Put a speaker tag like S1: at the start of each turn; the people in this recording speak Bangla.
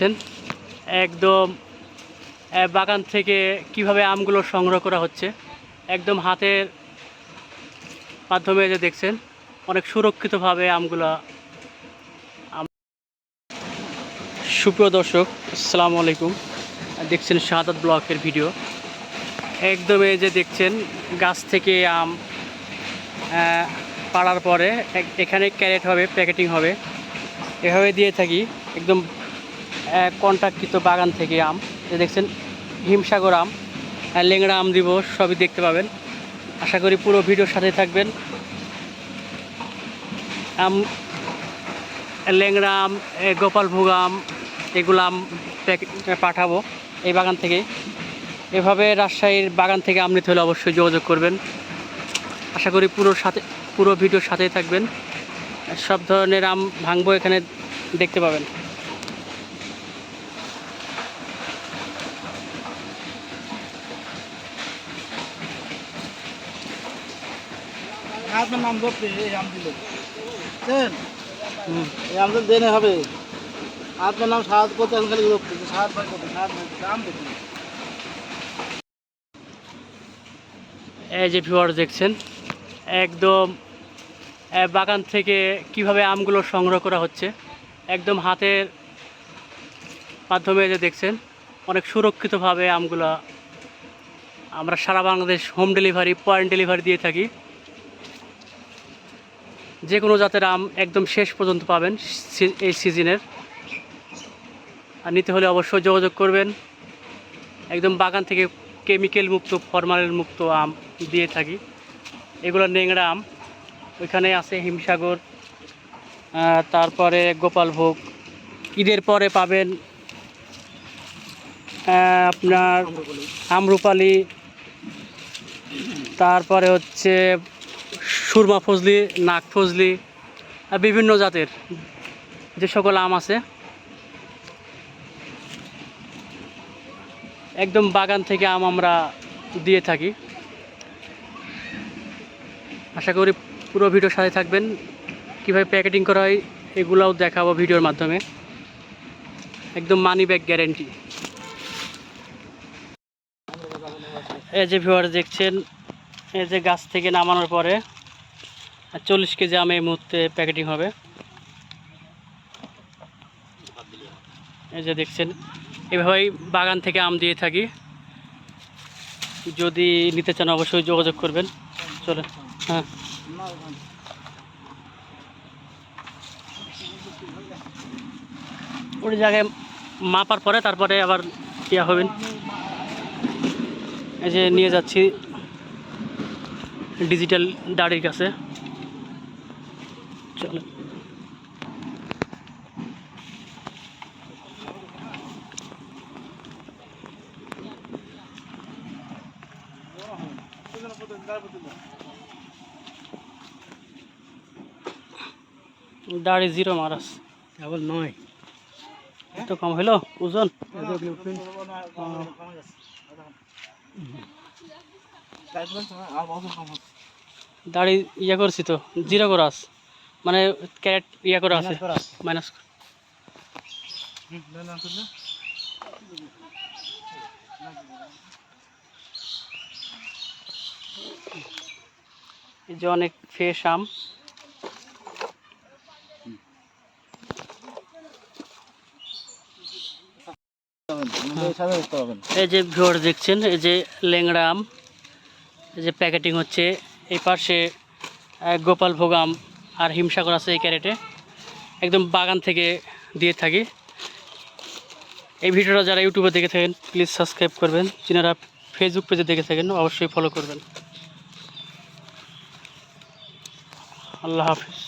S1: দেখছেন, একদম বাগান থেকে কীভাবে আমগুলো সংগ্রহ করা হচ্ছে একদম হাতের মাধ্যমে যে দেখছেন অনেক সুরক্ষিতভাবে আমগুলো আম- সুপ্রিয় দর্শক আসসালামু আলাইকুম। দেখছেন শাহাদাত ব্লকের ভিডিও। একদম এই যে দেখছেন গাছ থেকে আম পাড়ার পরে এখানে ক্যারেট হবে প্যাকেটিং হবে। এভাবে দিয়ে থাকি একদম কন্ট্রাক্টকৃত বাগান থেকে আম। এই দেখছেন, হিমসাগর আম লেংড়া আম দিব, সবই দেখতে পাবেন। আশা করি পুরো ভিডিওর সাথে থাকবেন। আম, ল্যাংড়া আম গোপালভোগ আম, এগুলো আম পাঠাবো এই বাগান থেকে। এভাবে রাজশাহীর বাগান থেকে আম নিতে হলে অবশ্যই যোগাযোগ করবেন। আশা করি পুরো সাথে, পুরো ভিডিওর সাথেই থাকবেন। সব ধরনের আম ভাঙবো এখানে দেখতে পাবেন।
S2: আপনার নাম ধরতে এই আম দিল। এই আমটা দেনে হবে। আপনার নাম সাহায্য করতে এখন খালি লোক
S1: যে দেখছেন, একদম বাগান থেকে কীভাবে আমগুলো সংগ্রহ করা হচ্ছে, একদম হাতের মাধ্যমে যে দেখছেন, অনেক সুরক্ষিতভাবে আমগুলো আমরা সারা Bangladesh home delivery point delivery দিয়ে থাকি। যে কোনো জাতের আম একদম শেষ পর্যন্ত পাবেন এই সিজনের। আর নিতে হলে অবশ্যই যোগাযোগ করবেন। একদম বাগান থেকে কেমিক্যাল মুক্ত ফরমালিন মুক্ত আম দিয়ে থাকি। এগুলো নেংড়া আম। ওইখানে আছে হিমসাগর তারপরে গোপালভোগ। ঈদের পরে পাবেন আপনার আমরুপালি। তারপরে হচ্ছে সুরমা ফজলি নাক ফজলি, আর বিভিন্ন জাতের যে সকল আম আছে। একদম বাগান থেকে আম আমরা দিয়ে থাকি। আশা করি পুরো ভিডিওর সাথে থাকবেন। কীভাবে প্যাকেটিং করা হয়, এগুলোও দেখাবো ভিডিওর মাধ্যমে। একদম মানি ব্যাগ গ্যারেন্টি এই যে ভিউয়ার দেখছেন, এই যে গাছ থেকে নামানোর পরে চল্লিশ কেজি আম এই মুহূর্তে প্যাকেটিং হবে। এই যে দেখছেন, এভাবেই বাগান থেকে আম দিয়ে থাকি। যদি নিতে চান অবশ্যই যোগাযোগ করবেন। চলে হ্যাঁ। ওই জায়গায় মাপার পরে তারপরে আবার ইয়া হবেন। এই যে নিয়ে যাচ্ছি। ডিজিটাল দাড়ির কাছে। চলো। দাড়ি জিরো মারাস।
S2: কেবল নয়।
S1: একটু কম হইল ওজন? দাড়ি ইয়া করছি তো জিরো করা আছে মানে ক্যারেট ইয়া করা আছে মাইনাস এই যে অনেক ফ্রেশ আম। এই যে ভিউয়ার দেখছেন এই যে ল্যাংড়া আম এই যে প্যাকেটিং হচ্ছে এই পাশে আহ, গোপালভোগ আম। আর হিমসাগর আছে এই ক্যারেটে। একদম বাগান থেকে দিয়ে থাকি। এই ভিডিওটা যারা ইউটিউবে দেখে থাকেন প্লিজ সাবস্ক্রাইব করবেন। যিনারা ফেসবুক পেজে দেখে থাকেন, অবশ্যই ফলো করবেন। আল্লাহ হাফিজ।